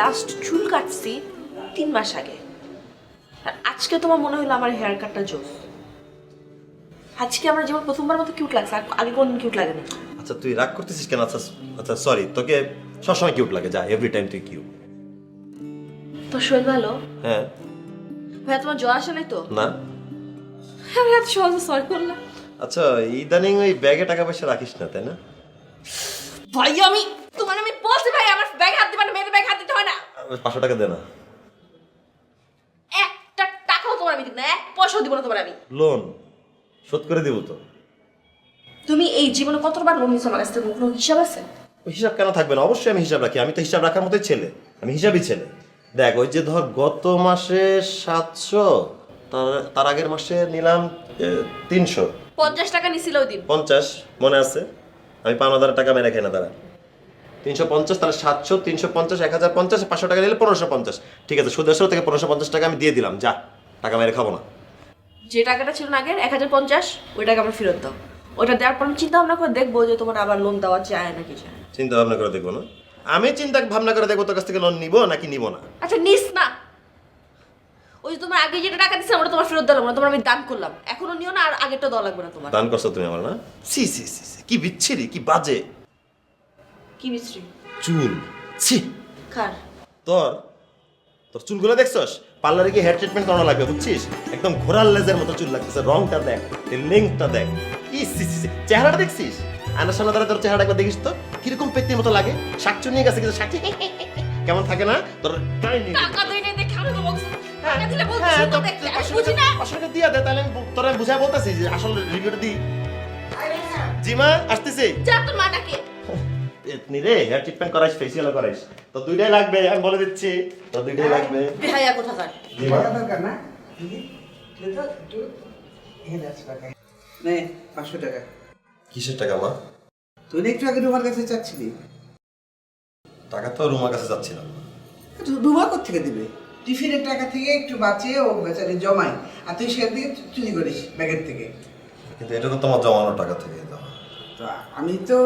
Last চুল কাটছি তিন মাস আগে। আর আজকে তোমার মনে হলো আমার হেয়ার কাটটা জোস। আজকে আমার যেমন প্রথমবার মতো কিউট লাগছে আর আগে কোনদিন কিউট লাগে না আচ্ছা তুই রাগ করতেছিস কেন? আচ্ছা আচ্ছা সরি তোকে সবসময় কিউট লাগে যা এভরি টাইম তুই কিউট তো শরীর ভালো। হ্যাঁ। ভাইয়া তোমার জ্বর আসে নাই তো? না। আমি এত সহজে সরি করলাম। আচ্ছা ইদানিং ওই ব্যাগে টাকা পয়সা রাখিস না তাই না? ভাই আমি তোমার আমি বলছি ভাই আমার ব্যাগ হাত দিবা না মেয়েদের ব্যাগ হাত দিতে হয় না। পাঁচশো টাকা দে না একটা টাকাও তোমার আমি দিব না এক পয়সাও দিব না তোমার আমি। লোন শোধ করে দিব তো। তুমি এই জীবনে কতবার লোন নিছো আমার কাছ থেকে? কোনো হিসাব আছে? হিসাব কেন থাকবে না? অবশ্যই আমি হিসাব রাখি। আমি তো হিসাব রাখার মতোই ছেলে। আমি হিসাবই ছেলে। দেখ ওই যে ধর গত মাসে সাতশো তার তার আগের মাসে নিলাম তিনশো। পঞ্চাশ টাকা নিছিল ওই দিন। পঞ্চাশ মনে আছে? আমি পাঁচ হাজার টাকা মেরে খাই না তারা তিনশো পঞ্চাশ তাহলে সাতশো তিনশো পঞ্চাশ এক হাজার পঞ্চাশ পাঁচশো টাকা নিলে পনেরোশো পঞ্চাশ। ঠিক আছে সুদেশো থেকে পনেরোশো পঞ্চাশ টাকা আমি দিয়ে দিলাম যা টাকা মেরে খাব না। যে টাকাটা ছিল না আগের এক হাজার পঞ্চাশ ওই টাকা আমার ফেরত দাও। ওইটা দেওয়ার পর চিন্তা ভাবনা করে দেখব যে তোমার আবার লোন দেওয়া যায় না। চিন্তা ভাবনা করে দেখব না। আমি চিন্তা ভাবনা করে দেখব তোর কাছ থেকে লোন নিবো নাকি নিবো না। আচ্ছা নিস না। ওই যে তোমার আগে যেটা টাকা দিচ্ছে ওটা তোমার ফেরত দিলাম না তোমার আমি দান করলাম। এখনও নিও না আর আগেরটা দেওয়া লাগবে না তোমার। দান করছ তুমি আমার না? সি সি সি, কি বিচ্ছিরি কি বাজে। কি মিস্ত্রি চুল। ছি। কার? তোর? তোর চুলগুলো দেখছস? পার্লারে গিয়ে হেয়ার ট্রিটমেন্ট করানো লাগবে বুঝছিস? একদম ঘোড়ার লেজের মতো চুল লাগতেছে রংটা দেখ লেংথটা দেখ। কি চেহারাটা দেখছিস? আয়নার সামনে দাঁড়া তোর চেহারাটা একবার দেখিস তো কীরকম পেত্তির মতো লাগে? শাকচু নিয়ে গেছে কিন্তু শাক কেমন থাকে না? তোর টাকা দেই নাই দেখে আমি তো বলছি টাকা দিলে বলছি হ্যাঁ, তো দেখতে বুঝি না। টাকা- দিয়া দে তাহলে আমি তোরা বুঝাই বলতেছি যে আসলে রিভিউটা দিই জি মা আসতেছি। যা তোর মা ডাকে এতনি রে হেয়ার ট্রিটমেন্ট করাইস ফেসিয়ালও করাইস। তো দুইটাই লাগবে আমি বলে দিচ্ছি তো দুইটাই লাগবে। বেহাইয়া কোথাকার? জি। মা টাকা দরকার না? টাকা নে পাঁচশো টাকা। কিসের টাকা মা? তুই একটু আগে রুমার কাছে চাচ্ছিলি? টাকা তো রুমার কাছে যাচ্ছিলাম তো রুমা থেকে দিবে? টিফিনের টাকা থেকে একটু বাঁচিয়ে ও বেচারি জমায়। আর তুই সেখান থেকে চুরি করিস ব্যাগের থেকে। কিন্তু এটা তো তোমার জমানো টাকা থেকে দেওয়া। তো আমি তো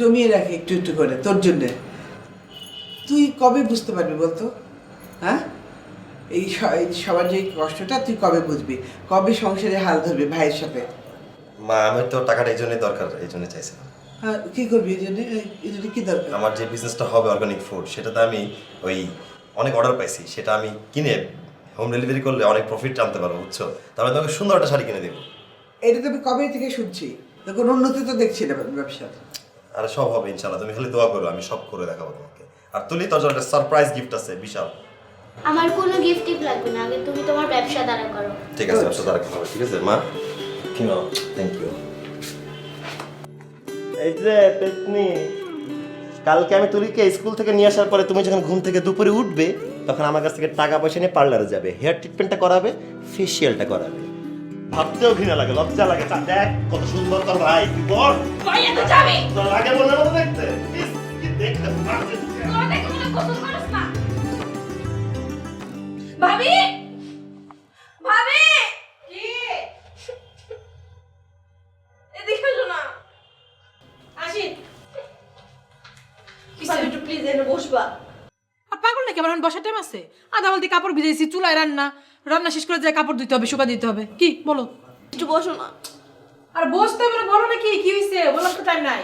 জমিয়ে রাখি একটু একটু করে তোর জন্যে। তুই কবে বুঝতে পারবি বলতো? হ্যাঁ? এই সবার যে কষ্টটা তুই কবে বুঝবি? কবে সংসারে হাল ধরবি ভাইয়ের সাথে? মা আমার তো টাকাটা এই জন্যই দরকার এই জন্য চাইছিলাম। হ্যাঁ কি করবি এই জন্য? এই জন্য কি দরকার? আমার যে বিজনেসটা হবে অর্গানিক ফুড সেটাতে আমি ওই অনেক অর্ডার পাইছি সেটা আমি কিনে হোম ডেলিভারি করলে অনেক প্রফিট টানতে পারব বুঝছ? তাহলে তোমাকে সুন্দর একটা শাড়ি কিনে দেবো। এটা তো আমি কবে থেকে শুনছি? কোনো উন্নতি তো দেখছি না ব্যবসার আর সব হবে ইনশাল্লাহ তুমি খালি দোয়া করো আমি সব করে দেখাবো তোমাকে। আর তুলি তোর জন্য একটা সারপ্রাইজ গিফট আছে বিশাল। আমার কোনো গিফট লাগবে না আগে তুমি তোমার ব্যবসা দাঁড়া করো। ঠিক আছে ব্যবসা দ্বারা হবে ঠিক আছে? মা? কি মা? থ্যাংক ইউ এই যে পেতনি কালকে আমি তুলিকে স্কুল থেকে নিয়ে আসার পরে তুমি যখন ঘুম থেকে দুপুরে উঠবে তখন আমার কাছ থেকে টাকা পয়সা নিয়ে পার্লারে যাবে। হেয়ার ট্রিটমেন্টটা করাবে ফেসিয়ালটা করাবে। ভাবতেও ঘৃণা লাগে লজ্জা লাগে। তা দেখ কত সুন্দর তোর ভাই কি বল ভাইয়া তো যাবে তোর লাগে বলে না দেখতে? কি দেখতে? পারছিস তোরা দেখে মনে কত করিস না। ভাবি! বসার টাইম আছে? আধা বলতে কাপড় ভিজেছি চুলায় রান্না। রান্না শেষ করে যায় কাপড় দিতে হবে শুকা দিতে হবে। কি? বলো। একটু বসো না। আর বসতে হবে না বলো না কি কি হয়েছে বললাম তো টাইম নাই।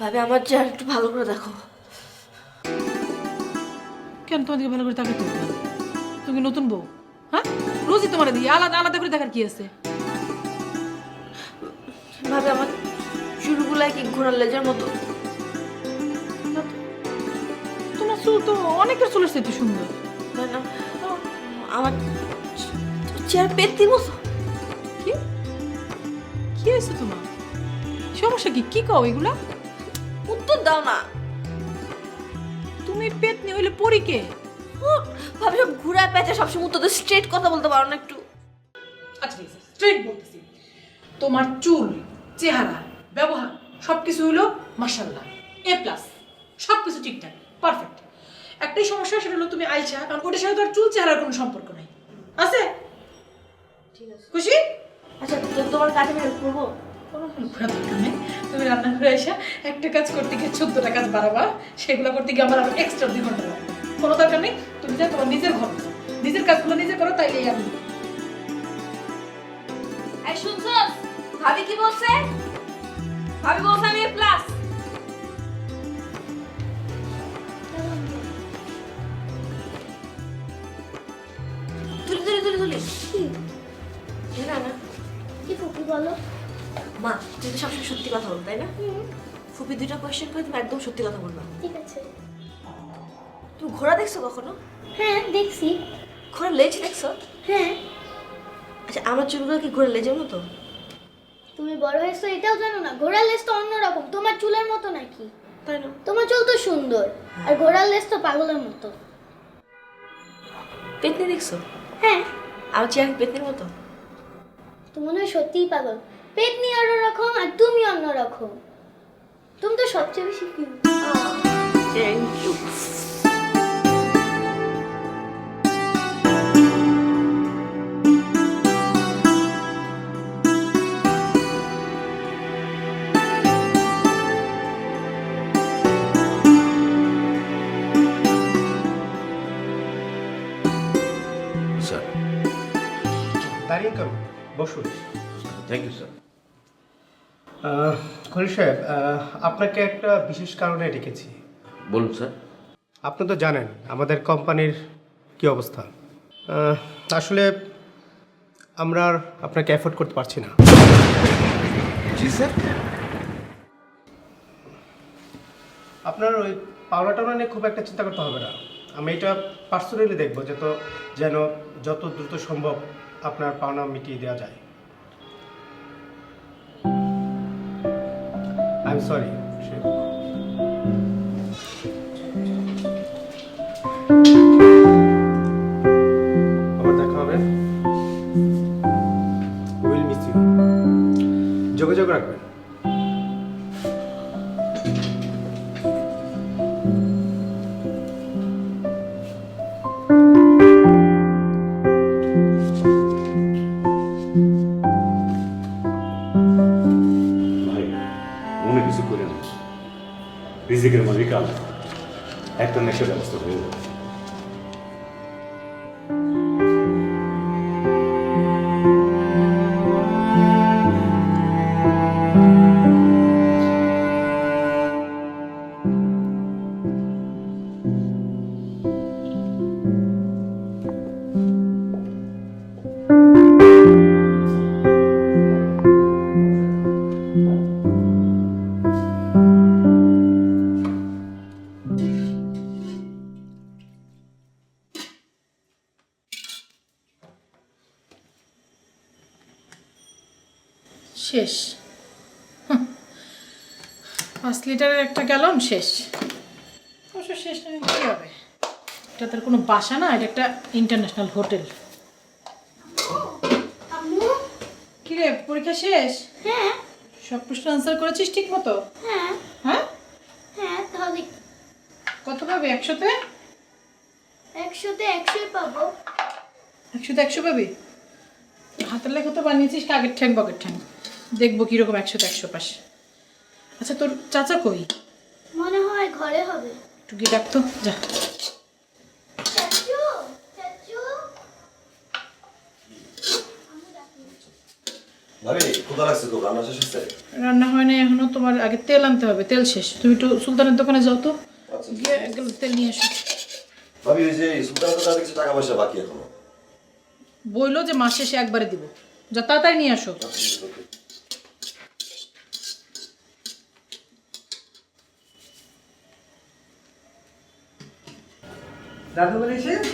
ভাবি আমার চেহারা একটু ভালো করে দেখো। কেন তোমাদেরকে ভালো করে তাকাতে হবে তুমি নতুন বউ হ্যাঁ? রোজই তোমার দিয়ে আলাদা আলাদা করে দেখার কি আছে? ভাবে আমার চুলগুলা কি ঘোড়ার লেজের মতো? চুল তো অনেকের চুলের সাথে সুন্দর। না? না আমার চেহারা পেত্তির মতো কি? কি হয়েছে তোমার? সমস্যা কি? কি কও এগুলা? উত্তর দাও না। তুমি পেট নিয়ে হইলে পরীকে উহ, ভাবি সব ঘুরা প্যাচে সবসময় উত্তর স্ট্রেট কথা বলতে পারো না একটু। আচ্ছা ঠিক আছে স্ট্রেট বলতেছি। তোমার চুল চেহারা ব্যবহার সব কিছু হলো মার্শাল্লাহ এ প্লাস সব কিছু ঠিকঠাক পারফেক্ট একটাই সমস্যা সেটা হলো তুমি আইসা কারণ ওটার সাথে তো আর চুল চেহারার কোনো সম্পর্ক নাই। আছে? ঠিক আছে। খুশি? আচ্ছা তোমার কাজে আমি হেল্প করব? কোনো হেল্প করার দরকার নেই। তুমি রান্না করে এসে একটা কাজ করতে গিয়ে চোদ্দটা কাজ বাড়াবা সেগুলো করতে গিয়ে আমার আরও এক্সট্রা দুই ঘণ্টা লাগবে। কোনো দরকার নেই? তুমি যা তোমার নিজের ঘর। নিজের কাজগুলো নিজে করো তাইলেই আমি এই ভাবি কি বলছে? ভাবি বলছে আমি প্লাস তো সবসময় সত্যি কথা বল তাই না? ফুপি দুইটা কোয়েশ্চেন করে তুমি একদম সত্যি কথা বলবা। ঠিক আছে। তুমি ঘোড়া দেখছ কখনো? হ্যাঁ দেখছি। ঘোড়ার লেজ দেখছ? হ্যাঁ। আচ্ছা আমার চুলগুলো কি ঘোড়ার লেজের মতো? তুমি বড় হয়েছো এটাও জানো না। ঘোড়ার লেজ তো অন্যরকম। তোমার চুলের মতো নাকি? তাই না? তোমার চুল তো সুন্দর। আর ঘোড়ার লেজ তো পাগলের মতো। পেতনি দেখছ? হ্যাঁ। আমার চেয়ার পেতনির মতো? তুমি মনে হয় সত্যিই পাগল। পেতনি অন্যরকম আর তুমি অন্যরকম তুমি তো সবচেয়ে বেশি থ্যাংক ইউ স্যার দাঁড়িয়ে কেন বসুন থ্যাংক ইউ স্যার খলিল সাহেব আপনাকে একটা বিশেষ কারণে ডেকেছি। বলুন স্যার। আপনি তো জানেন আমাদের কোম্পানির কি অবস্থা। আসলে আমরা আর আপনাকে অ্যাফোর্ড করতে পারছি না। জি স্যার। আপনার ওই পাওনা টাওনা নিয়ে খুব একটা চিন্তা করতে হবে না। আমি এটা পার্সোনালি দেখব যত যেন যত দ্রুত সম্ভব আপনার পাওনা মিটিয়ে দেওয়া যায়। এম সরি দেখা হবে। যোগাযোগ রাখবেন। গ্যালন শেষ। অবশ্য শেষ না কী হবে? এটা তার কোনো বাসা না এটা একটা ইন্টারন্যাশনাল হোটেল আম্মু? কি রে পরীক্ষা শেষ? হ্যাঁ। সব প্রশ্ন আনসার করেছিস ঠিক মতো হ্যাঁ। হ্যাঁ? হ্যাঁ তাহলে কত পাবে একশোতে? একশোতে একশোই পাবো। একশোতে একশো পাবি? হাতের লেখা তো বানিয়েছিস কাকের ঠ্যাং বকের ঠ্যাং। দেখব কীরকম একশোতে একশো পাস। আচ্ছা তোর চাচা কই? মনে হয় ঘরে হবে। গিয়ে ডাকতো যা। রান্না শেষ হচ্ছে রান্না হয় না এখনও তোমার আগে তেল আনতে হবে তেল শেষ। তুমি একটু সুলতানের দোকানে যাও তো আচ্ছা। গিয়ে এক তেল নিয়ে এসো ভাবি ওই যে সুলতানের কিছু টাকা পয়সা বাকি এখনও। বইলো যে মাস শেষে একবারে দিব। যা তাড়াতাড়ি নিয়ে আসো। দাদু বলে এসেছ?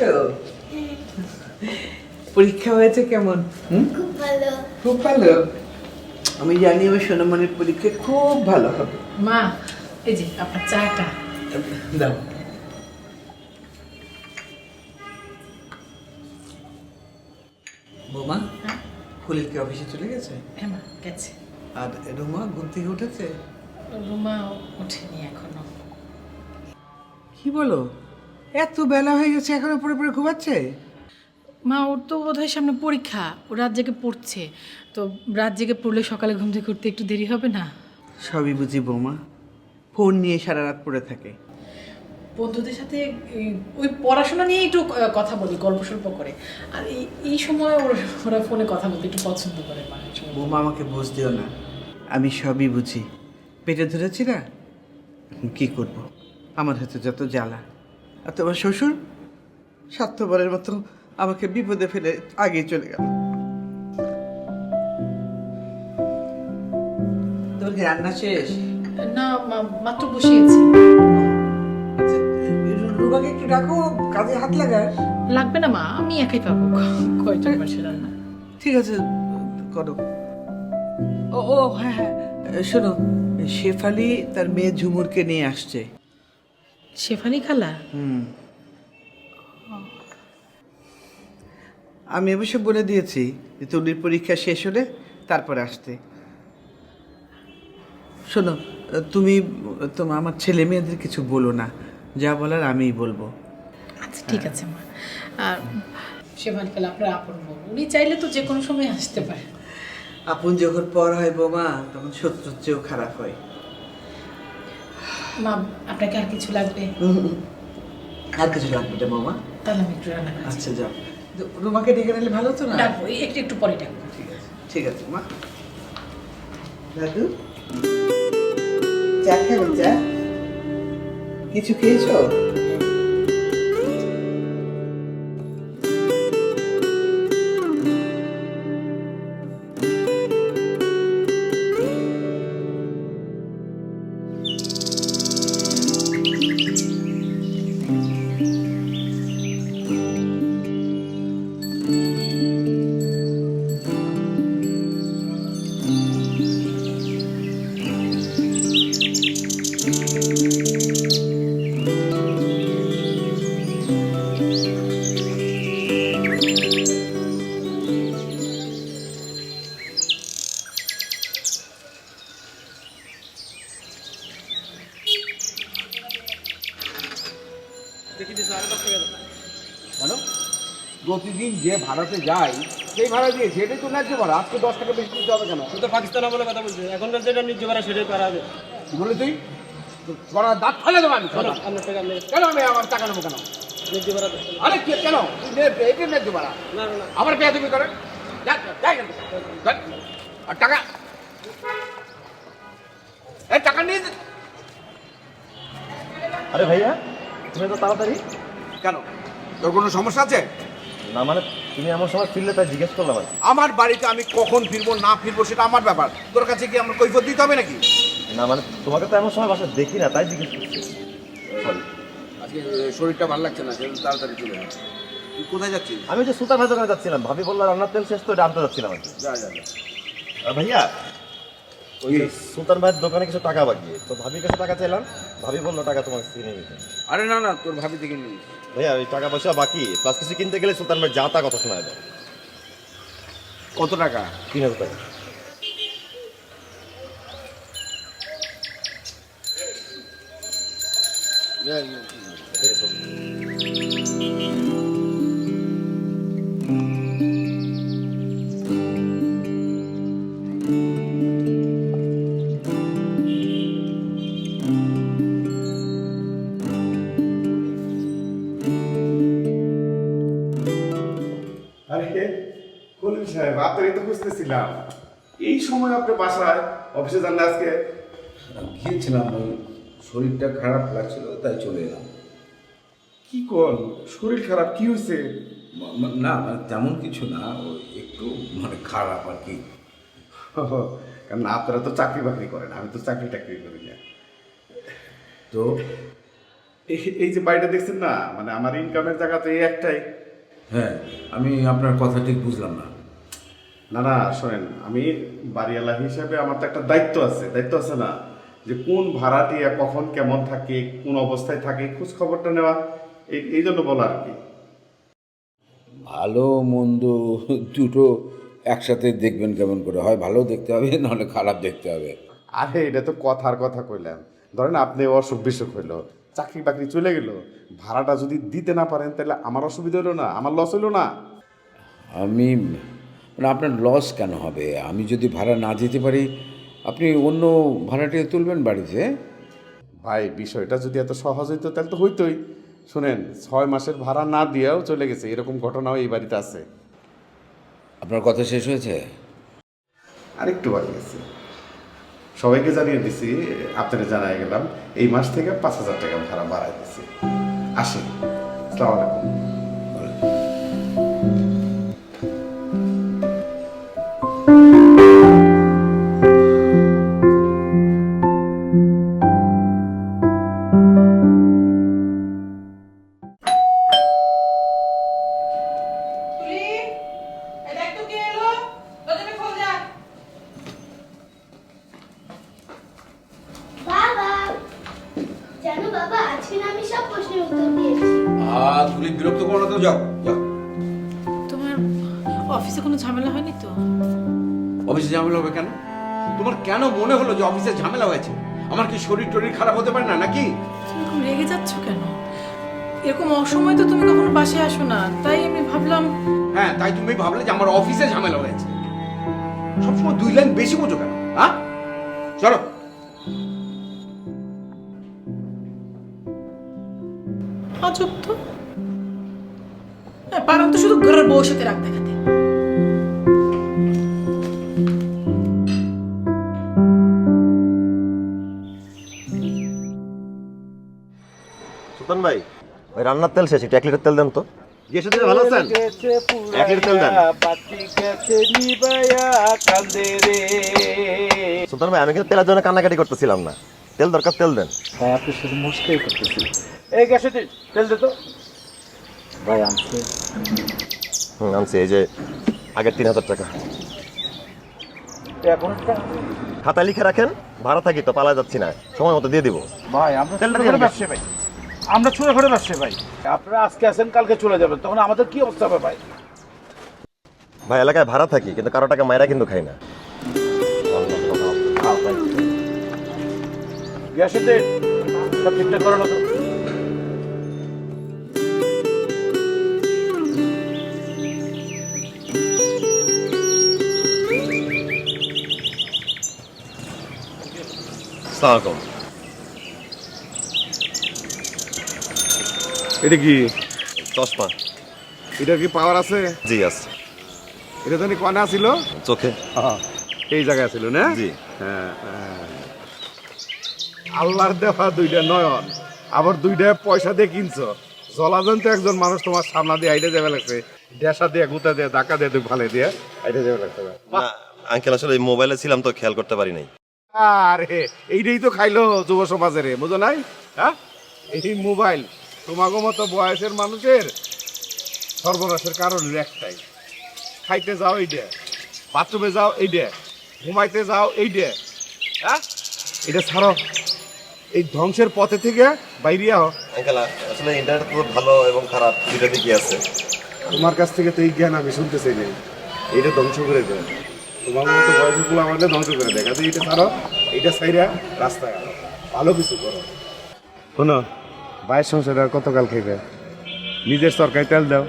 পরীক্ষা হয়েছে কেমন? খুব ভালো। খুব ভালো? আমি জানি আমার সোনামণির পরীক্ষা খুব ভালো হবে। মা এই যে আপনার চাটা। দাও। বৌমা ফুলির কি অফিসে চলে গেছে? হ্যাঁ মা গেছে। আর রুমা ঘুম থেকে উঠেছে? রুমা ওঠেনি এখনও। কি বলো? এত বেলা হয়ে গেছে এখনও পরে পরে ঘুমাচ্ছে? মা ওর তো বোধহয় সামনে পরীক্ষা ও রাত জেগে পড়ছে। তো রাত জেগে পড়লে সকালে ঘুম থেকে উঠতে একটু দেরি হবে না? সবই বুঝি বৌমা। ফোন নিয়ে সারা রাত পড়ে থাকে। বন্ধুদের সাথে ওই পড়াশোনা নিয়ে একটু কথা বলি গল্প সল্প করে। আর এই এই সময় ওর ওরা ফোনে কথা বলতে একটু পছন্দ করে বৌমা আমাকে বুঝ দিও না। আমি সবই বুঝি। পেটে ধরেছি না? এখন কি করব? আমার হাতে যত জ্বালা। আর তোমার শ্বশুর? স্বার্থপরের মতো আমাকে বিপদে ফেলে আগে চলে গেল। তোর কি রান্না শেষ? না মাত্র বসিয়েছি। আচ্ছা, রুবাকে একটু ডাকো কাজে হাত লাগায় লাগবে না মা আমি একাই পাবো। কয়জন মাসে রান্না? ঠিক আছে করো। ও ও হ্যাঁ হ্যাঁ। শোনো শেফালি তার মেয়ে ঝুমুরকে নিয়ে আসছে। শেফালি খালা? হুম। আমি অবশ্য বলে দিয়েছি যে তুলির পরীক্ষা শেষ হলে তারপরে আসতে। শোনো তুমি তোমার আমার ছেলে মেয়েদের কিছু বলো না। যা বলার আমিই বলব। আচ্ছা ঠিক আছে মা। আর শেফালি খালা আপনার আপন বোন উনি চাইলে তো যে কোনো সময় আসতে পারে। আপন যখন পর হয় বোমা তখন শত্রুর চেয়েও খারাপ হয়। মা আপনাকে আর কিছু লাগবে? আর কিছু লাগবে না মামা? তাহলে আমি একটু রান্না করছি আচ্ছা যাও। রুমাকে ডেকে নিলে ভালো তো না? ডাকবো একটু একটু পরে ডাকবো। ঠিক আছে ঠিক আছে মা। দাদু? চা খাবে চা? কিছু খেয়েছো? কেন প্রতিদিন যে ভাড়াতে যাই সেই ভাড়া দিয়েছে এটাই তো ন্যায্য ভাড়া আজকে দশ টাকা বেশি দিতে হবে কেন? তো পাকিস্তান বলে কথা বলছে। এখনকার যেটা নিজ ভাড়া সেটাই পারা হবে। কি বলে তুই? তোরা দাঁত ফেলে দেবো আমি কেন আমি আমার টাকা নেব কেন? আরে কে- কেন? তুই নে- এটা ন্যায্য ভাড়া না না না। আমার পেয়ে তুমি করে। আর টাকা। এই টাকা নিয়ে দে। আরে ভাইয়া তুমি তো তাড়াতাড়ি? কেন? তোর কোনো সমস্যা আছে? না মানে তুমি এমন সময় ফিরলে তাই জিজ্ঞেস করলাম আর কি। আমার বাড়িতে আমি কখন ফিরবো না ফিরবো সেটা আমার ব্যাপার। তোর কাছে কি আমার কৈফত দিতে হবে নাকি? না মানে তোমাকে তো এমন সময় বাসায় দেখি না তাই জিজ্ঞেস করছি। সরি আজকে শরীরটা ভালো লাগছে না সেজন্য তাড়াতাড়ি চলে তুই কোথায় যাচ্ছিস? আমি ওই যে সুতার ভাই দোকানে যাচ্ছিলাম ভাবি বলল রান্নার তেল শেষ তো এটা আনতে যাচ্ছিলাম আর কি। যা যা যা। আর ভাইয়া ওই সুলতান ভাইয়ের দোকানে কিছু টাকা বাকি। তো ভাবির কাছে টাকা চাইলাম ভাবি বলল টাকা তোমার কিনে নিতে। আরে না না তোর ভাবি থেকে নিস ভাইয়া ওই টাকা পয়সা বাকি প্লাস কিছু কিনতে গেলে সুলতান ভাই যা তা কথা শোনায় দেয়। কত টাকা? তিন হাজার টাকা। ঠিক আছে। খুঁজতেছিলাম এই সময় আপনি বাসায় অফিসে যান না আজকে। গিয়েছিলাম ওই শরীরটা খারাপ লাগছিল তাই চলে এলাম। কি কর শরীর খারাপ কি হয়েছে? না মানে তেমন কিছু না ওই একটু মানে খারাপ আর কি। কারণ আপনারা তো চাকরি বাকরি করেন আমি তো চাকরি টাকরি করি না। তো? এই- এই যে বাড়িটা দেখছেন না মানে আমার ইনকামের জায়গা তো এই একটাই। হ্যাঁ আমি আপনার কথা ঠিক বুঝলাম না। না না শোনেন আমি বাড়িওয়ালা হিসেবে আমার তো একটা দায়িত্ব আছে। দায়িত্ব আছে না? যে কোন ভাড়াটিয়া কখন কেমন থাকে কোন অবস্থায় থাকে খোঁজ খবরটা নেওয়া এই জন্য বলা আর কি। ভালো মন্দ দুটো একসাথে দেখবেন কেমন করে। হয় ভালো দেখতে হবে নাহলে খারাপ দেখতে হবে। আরে এটা তো কথার কথা কইলাম। ধরেন আপনি অসুখ বিসুখ হইল চাকরি বাকরি চলে গেল ভাড়াটা যদি দিতে না পারেন তাহলে আমার অসুবিধা হলো না আমার লস হইল না? আমি মানে আপনার লস কেন হবে? আমি যদি ভাড়া না দিতে পারি আপনি অন্য ভাড়াটিয়ে তুলবেন বাড়িতে? ভাই বিষয়টা যদি এত সহজ হইতো তাহলে তো হইতোই। শুনেন ছয় মাসের ভাড়া না দিয়েও চলে গেছে এরকম ঘটনাও এই বাড়িতে আছে। আপনার কথা শেষ হয়েছে? আরেকটু বাকি আছে। সবাইকে জানিয়ে দিছি আপনারা জানাই গেলাম এই মাস থেকে পাঁচ হাজার টাকা ভাড়া বাড়াই দিছি। আসি আসসালামু আলাইকুম। বাবা আজকে আমি সব প্রশ্নের উত্তর দিয়েছি। আর তুলি বিরক্ত করো না তো যাও যাও। তোমার অফিসে কোনো ঝামেলা হয়নি তো? অফিসে ঝামেলা হবে কেন? তোমার কেন মনে হলো যে অফিসে ঝামেলা হয়েছে? আমার কি শরীর টরীর খারাপ হতে পারে না নাকি? তুমি এরকম রেগে যাচ্ছ কেন? এরকম অসময় তো তুমি কখনো বাসায় আসো না তাই আমি ভাবলাম হ্যাঁ তাই তুমি ভাবলে যে আমার অফিসে ঝামেলা হয়েছে। সবসময় দুই লাইন বেশি বোঝো কেন হ্যাঁ? চলো। পারো তো শুধু ঘরের বউর সাথে রাগ দেখাতে। সুলতান ভাই। ওই রান্নার তেল শেষ একটু এক লিটার তেল দেন তো। গেছে ভালো আছেন? এক লিটার তেল দেন। সুলতান ভাই আমি কিন্তু তেলের জন্য কান্নাকাটি করতেছিলাম না। তেল দরকার তেল দেন। এই গ্যাসে তেল দে তো। হুম আনছি এই যে আগের তিন হাজার টাকা। খাতা লিখে রাখেন ভাড়া থাকি তো পালা যাচ্ছি না সময় মতো দিয়ে দিব। ভাই আমরা ভাই। আমরা ছোট করে ব্যবসায়ী ভাই। আপনারা আজকে আসেন কালকে চলে যাবেন তখন আমাদের কি অবস্থা হবে ভাই? ভাই এলাকায় ভাড়া থাকি কিন্তু কারও টাকা মায়েরা কিন্তু খাই না। সব ঠিকঠাক করানো তো সালামালাইকুম এটা কি? চশমা। এটা কি পাওয়ার আছে? জি আছে। এটা জানি কনে আছিল চোখে। এই জায়গায় ছিল না? জি। হ্যাঁ, হ্যাঁ। আল্লাহর দেওয়া দুইটা নয়ন আবার দুইটা পয়সা দিয়ে কিনছো। জলাজন্ত একজন মানুষ তোমার সামনা দিয়ে আইডে যাবে লাগছে। ডেসা দিয়ে গুতা দিয়ে ধাক্কা দিয়ে তুই ফালে দিয়ে আইডে যাবে লাগছে। আঙ্কেল আসলে মোবাইলে ছিলাম তো খেয়াল করতে পারি নাই। আরে এইটাই তো খাইলো যুব সমাজের বুঝো নাই? হ্যাঁ? এই মোবাইল তোমাকে মতো বয়সের মানুষের সর্বনাশের কারণ একটাই। খাইতে যাও এই ডে বাথরুমে যাও এই ডে ঘুমাইতে যাও এই ডে হ্যাঁ? এটা ছাড়ো। এই ধ্বংসের পথে থেকে বাইরে আও। আঙ্কেল আসলে ইন্টারনেট তো ভালো এবং খারাপ দুইটা দিকই আছে। তোমার কাছ থেকে তো এই জ্ঞান আমি শুনতে চাই নাই। এইটা ধ্বংস করে দেয়। তোমার মতো বয়সেরগুলো আমাদের ধ্বংস করে দেখা কাজে এটা ছাড়ো এটা ছাইরা রাস্তায় আনো। ভালো কিছু করো। শোনো বাইরের সংসারে কতকাল খাইবে? নিজের সরকারি তেল দাও।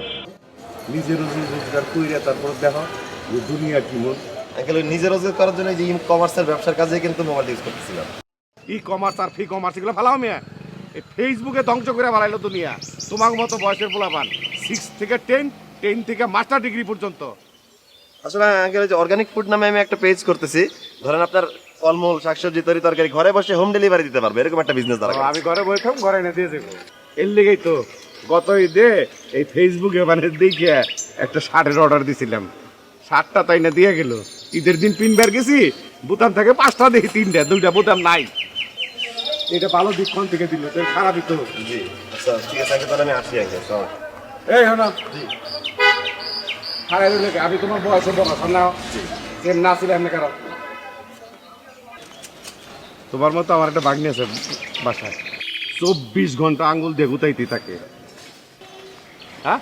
নিজের রুজি রোজগার কইরা তারপর দেখো যে দুনিয়া কি মন। আঙ্কেল ওই নিজে রোজগার করার জন্য যে ই কমার্সের ব্যবসার কাজে কিন্তু মোবাইল ইউজ করতেছিলাম। ই কমার্স আর ফি কমার্স এগুলো ভালো মিয়া। এই ফেসবুকে ধ্বংস করে বাড়াইলো দুনিয়া। তোমার মতো বয়সের পোলাপান। সিক্স থেকে টেন টেন থেকে মাস্টার ডিগ্রি পর্যন্ত। আসলে আঙ্কেল যে অর্গানিক ফুড নামে আমি একটা পেজ করতেছি। ধরেন আপনার ফলমূল শাকসবজি তরি তরকারি ঘরে বসে হোম ডেলিভারি দিতে পারবে এরকম একটা বিজনেস দ্বারা আমি ঘরে বইতাম ঘরে এনে দিয়ে দেবো। এর লেগেই তো গত ঈদে এই ফেসবুকে মানে দেখে একটা শার্টের অর্ডার দিছিলাম। শার্টটা তাই না দিয়ে গেল। ঈদের দিন পিনবার গেছি বোতাম থেকে পাঁচটা দেখি তিনটা দুইটা বোতাম নাই। এটা ভালো দিক কোন থেকে দিল? তো খারাপই তো। জি আচ্ছা ঠিক আছে তাহলে আমি আসি সব এই হনা খারাপ লেগে আমি তোমার বয়স যে না ছিল এমনি কারও। তোমার মতো আমার একটা বাগনি আছে বাসায়। চব্বিশ ঘণ্টা আঙ্গুল দিয়ে গুতাইতে থাকে। হ্যাঁ?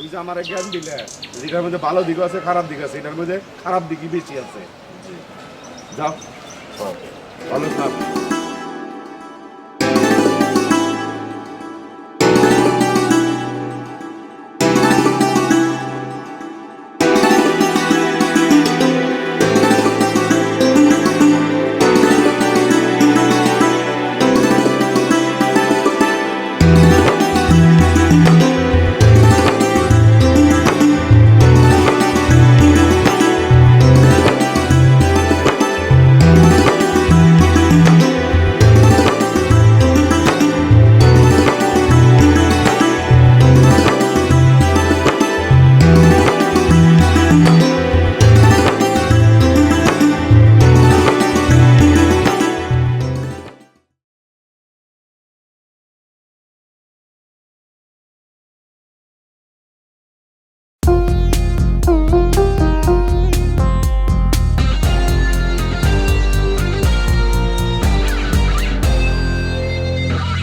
ওই যে আমার জ্ঞান দিলে যেটার মধ্যে ভালো দিক আছে খারাপ দিক আছে এটার মধ্যে খারাপ দিকই বেশি আছে। যাও। ভালো থাক।